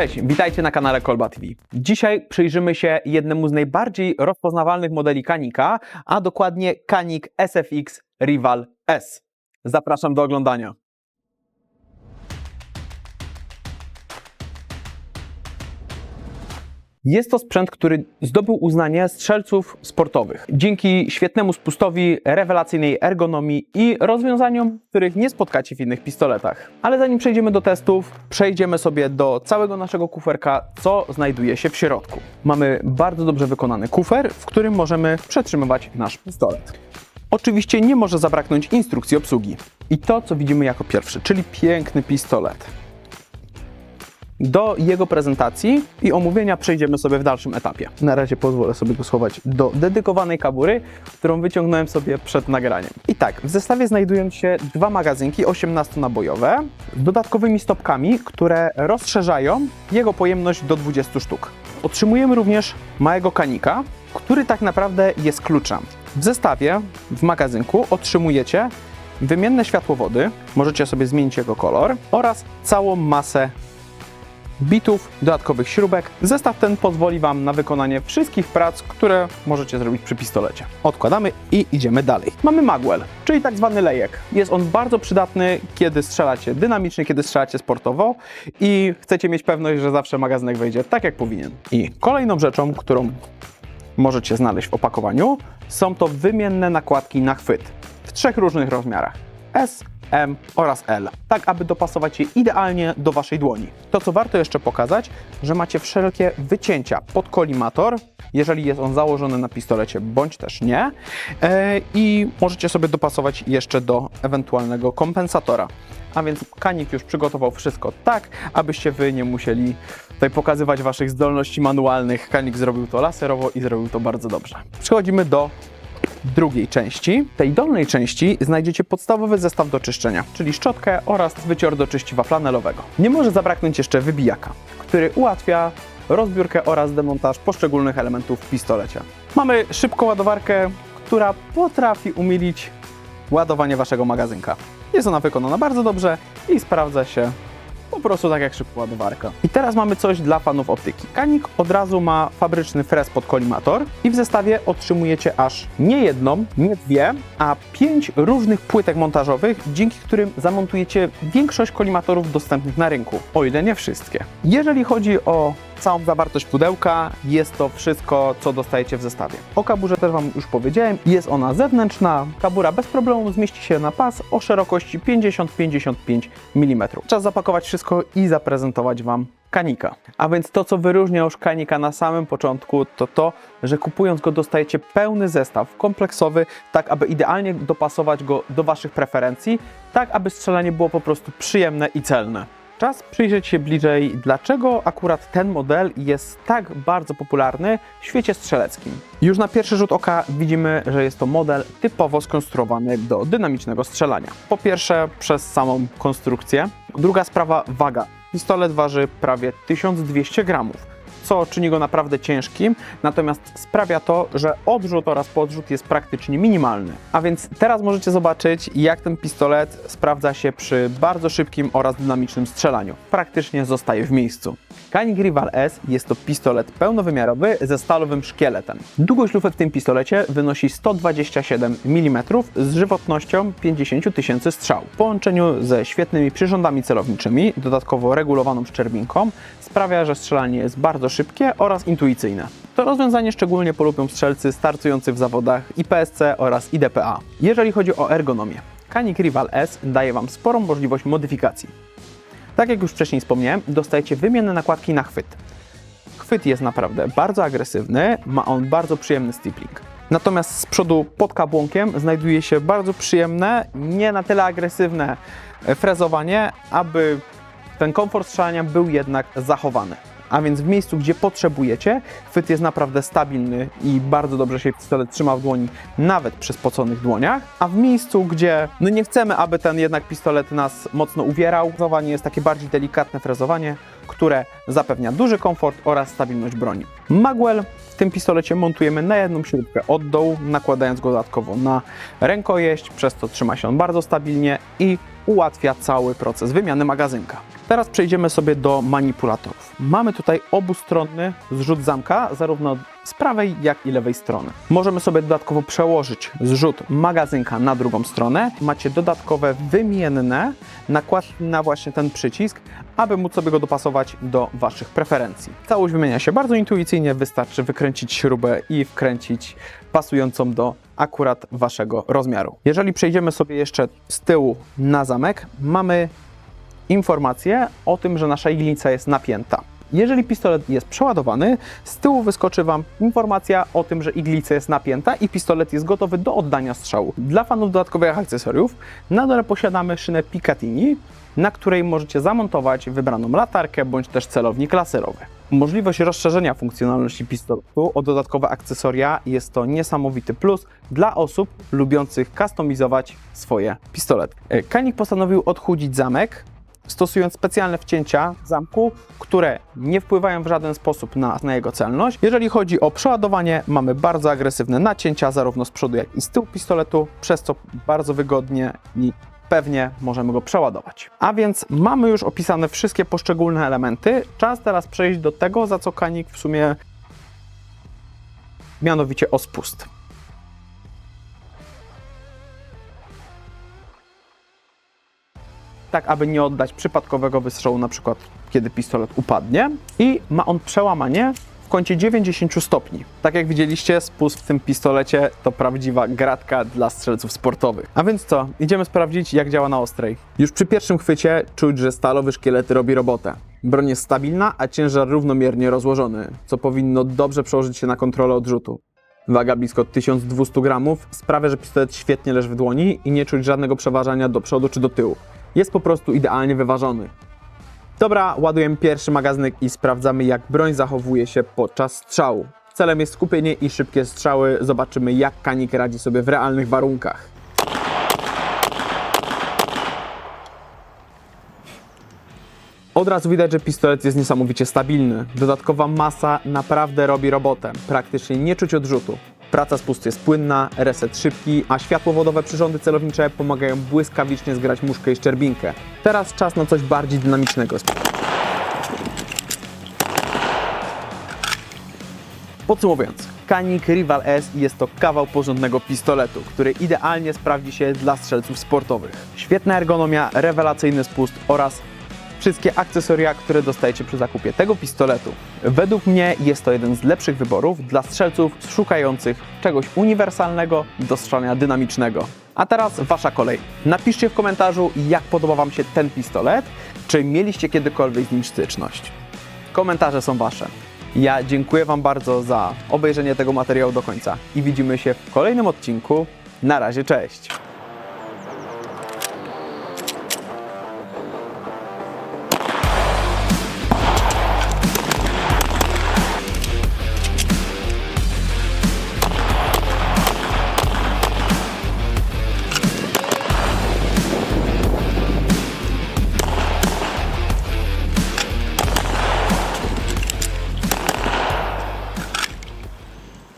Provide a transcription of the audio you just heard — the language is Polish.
Cześć, witajcie na kanale Kolba TV. Dzisiaj przyjrzymy się jednemu z najbardziej rozpoznawalnych modeli Kanika, a dokładnie Kanik SFX Rival S. Zapraszam do oglądania. Jest to sprzęt, który zdobył uznanie strzelców sportowych dzięki świetnemu spustowi, rewelacyjnej ergonomii i rozwiązaniom, których nie spotkacie w innych pistoletach. Ale zanim przejdziemy do testów, przejdziemy sobie do całego naszego kuferka, co znajduje się w środku. Mamy bardzo dobrze wykonany kufer, w którym możemy przetrzymywać nasz pistolet. Oczywiście nie może zabraknąć instrukcji obsługi. I to, co widzimy jako pierwsze, czyli piękny pistolet. Do jego prezentacji i omówienia przejdziemy sobie w dalszym etapie. Na razie pozwolę sobie go schować do dedykowanej kabury, którą wyciągnąłem sobie przed nagraniem. I tak, w zestawie znajdują się dwa magazynki 18-nabojowe z dodatkowymi stopkami, które rozszerzają jego pojemność do 20 sztuk. Otrzymujemy również małego kanika, który tak naprawdę jest kluczem. W zestawie, w magazynku otrzymujecie wymienne światłowody, możecie sobie zmienić jego kolor oraz całą masę bitów, dodatkowych śrubek. Zestaw ten pozwoli Wam na wykonanie wszystkich prac, które możecie zrobić przy pistolecie. Odkładamy i idziemy dalej. Mamy magwell, czyli tak zwany lejek. Jest on bardzo przydatny, kiedy strzelacie dynamicznie, kiedy strzelacie sportowo i chcecie mieć pewność, że zawsze magazynek wejdzie tak, jak powinien. I kolejną rzeczą, którą możecie znaleźć w opakowaniu, są to wymienne nakładki na chwyt w trzech różnych rozmiarach. S, M oraz L, tak aby dopasować je idealnie do Waszej dłoni. To, co warto jeszcze pokazać, że macie wszelkie wycięcia pod kolimator, jeżeli jest on założony na pistolecie, bądź też nie, e, i możecie sobie dopasować jeszcze do ewentualnego kompensatora. A więc Kanik już przygotował wszystko tak, abyście Wy nie musieli tutaj pokazywać Waszych zdolności manualnych. Kanik zrobił to laserowo i zrobił to bardzo dobrze. Przechodzimy do drugiej części. W tej dolnej części znajdziecie podstawowy zestaw do czyszczenia, czyli szczotkę oraz wycior do czyściwa flanelowego. Nie może zabraknąć jeszcze wybijaka, który ułatwia rozbiórkę oraz demontaż poszczególnych elementów w pistolecie. Mamy szybką ładowarkę, która potrafi umilić ładowanie waszego magazynka. Jest ona wykonana bardzo dobrze i sprawdza się po prostu tak jak szybka ładowarka. I teraz mamy coś dla fanów optyki. Kanik od razu ma fabryczny frez pod kolimator i w zestawie otrzymujecie aż nie jedną, nie dwie, a pięć różnych płytek montażowych, dzięki którym zamontujecie większość kolimatorów dostępnych na rynku, o ile nie wszystkie. Jeżeli chodzi o całą zawartość pudełka, jest to wszystko, co dostajecie w zestawie. O kaburze też Wam już powiedziałem, jest ona zewnętrzna, kabura bez problemu zmieści się na pas o szerokości 50-55 mm. Czas zapakować wszystko i zaprezentować Wam kanika. A więc to, co wyróżnia już kanika na samym początku, to to, że kupując go dostajecie pełny zestaw kompleksowy, tak aby idealnie dopasować go do Waszych preferencji, tak aby strzelanie było po prostu przyjemne i celne. Czas przyjrzeć się bliżej, dlaczego akurat ten model jest tak bardzo popularny w świecie strzeleckim. Już na pierwszy rzut oka widzimy, że jest to model typowo skonstruowany do dynamicznego strzelania. Po pierwsze, przez samą konstrukcję. Druga sprawa, waga. Pistolet waży prawie 1200 gramów co czyni go naprawdę ciężkim, natomiast sprawia to, że odrzut oraz podrzut jest praktycznie minimalny. A więc teraz możecie zobaczyć, jak ten pistolet sprawdza się przy bardzo szybkim oraz dynamicznym strzelaniu. Praktycznie zostaje w miejscu. Kanik Rival S jest to pistolet pełnowymiarowy ze stalowym szkieletem. Długość lufy w tym pistolecie wynosi 127 mm z żywotnością 50 tysięcy strzał. W połączeniu ze świetnymi przyrządami celowniczymi, dodatkowo regulowaną szczerbinką, sprawia, że strzelanie jest bardzo szybkie oraz intuicyjne. To rozwiązanie szczególnie polubią strzelcy startujący w zawodach IPSC oraz IDPA. Jeżeli chodzi o ergonomię, Kanik Rival S daje Wam sporą możliwość modyfikacji. Tak jak już wcześniej wspomniałem, dostajecie wymienne nakładki na chwyt. Chwyt jest naprawdę bardzo agresywny, ma on bardzo przyjemny stippling. Natomiast z przodu pod kabłonkiem znajduje się bardzo przyjemne, nie na tyle agresywne e, frezowanie, aby ten komfort strzelania był jednak zachowany. A więc w miejscu, gdzie potrzebujecie, chwyt jest naprawdę stabilny i bardzo dobrze się pistolet trzyma w dłoni, nawet przy spoconych dłoniach. A w miejscu, gdzie no nie chcemy, aby ten jednak pistolet nas mocno uwierał, frezowanie jest takie bardziej delikatne frezowanie, które zapewnia duży komfort oraz stabilność broni. Magwell w tym pistolecie montujemy na jedną śrubkę od dołu, nakładając go dodatkowo na rękojeść, przez co trzyma się on bardzo stabilnie i ułatwia cały proces wymiany magazynka. Teraz przejdziemy sobie do manipulatorów. Mamy tutaj obustronny zrzut zamka, zarówno z prawej, jak i lewej strony. Możemy sobie dodatkowo przełożyć zrzut magazynka na drugą stronę. Macie dodatkowe wymienne nakładki na właśnie ten przycisk, aby móc sobie go dopasować do Waszych preferencji. Całość wymienia się bardzo intuicyjnie, wystarczy wykręcić śrubę i wkręcić pasującą do akurat Waszego rozmiaru. Jeżeli przejdziemy sobie jeszcze z tyłu na zamek, mamy informację o tym, że nasza iglica jest napięta. Jeżeli pistolet jest przeładowany, z tyłu wyskoczy Wam informacja o tym, że iglica jest napięta i pistolet jest gotowy do oddania strzału. Dla fanów dodatkowych akcesoriów na dole posiadamy szynę Picatinny, na której możecie zamontować wybraną latarkę bądź też celownik laserowy. Możliwość rozszerzenia funkcjonalności pistoletu o dodatkowe akcesoria jest to niesamowity plus dla osób lubiących kustomizować swoje pistolety. E, Kanik postanowił odchudzić zamek, stosując specjalne wcięcia zamku, które nie wpływają w żaden sposób na, na jego celność. Jeżeli chodzi o przeładowanie, mamy bardzo agresywne nacięcia zarówno z przodu, jak i z tyłu pistoletu, przez co bardzo wygodnie i pewnie możemy go przeładować. A więc mamy już opisane wszystkie poszczególne elementy. Czas teraz przejść do tego, za co Kanik w sumie mianowicie o spust. Tak aby nie oddać przypadkowego wystrzału, na przykład kiedy pistolet upadnie. I ma on przełamanie w kącie 90 stopni. Tak jak widzieliście, spust w tym pistolecie to prawdziwa gratka dla strzelców sportowych. A więc co, idziemy sprawdzić jak działa na ostrej. Już przy pierwszym chwycie czuć, że stalowy szkielet robi robotę. Broń jest stabilna, a ciężar równomiernie rozłożony, co powinno dobrze przełożyć się na kontrolę odrzutu. Waga blisko 1200 gramów sprawia, że pistolet świetnie leży w dłoni i nie czuć żadnego przeważania do przodu czy do tyłu. Jest po prostu idealnie wyważony. Dobra, ładujemy pierwszy magazynek i sprawdzamy jak broń zachowuje się podczas strzału. Celem jest skupienie i szybkie strzały. Zobaczymy jak kanik radzi sobie w realnych warunkach. Od razu widać, że pistolet jest niesamowicie stabilny. Dodatkowa masa naprawdę robi robotę. Praktycznie nie czuć odrzutu. Praca z pustu jest płynna, reset szybki, a światłowodowe przyrządy celownicze pomagają błyskawicznie zgrać muszkę i szczerbinkę. Teraz czas na coś bardziej dynamicznego. Podsumowując, Kanik Rival S jest to kawał porządnego pistoletu, który idealnie sprawdzi się dla strzelców sportowych. Świetna ergonomia, rewelacyjny spust oraz wszystkie akcesoria, które dostajecie przy zakupie tego pistoletu. Według mnie jest to jeden z lepszych wyborów dla strzelców szukających czegoś uniwersalnego do strzelania dynamicznego. A teraz wasza kolej. Napiszcie w komentarzu, jak podoba wam się ten pistolet, czy mieliście kiedykolwiek z nim styczność. Komentarze są wasze. Ja dziękuję wam bardzo za obejrzenie tego materiału do końca i widzimy się w kolejnym odcinku. Na razie, cześć!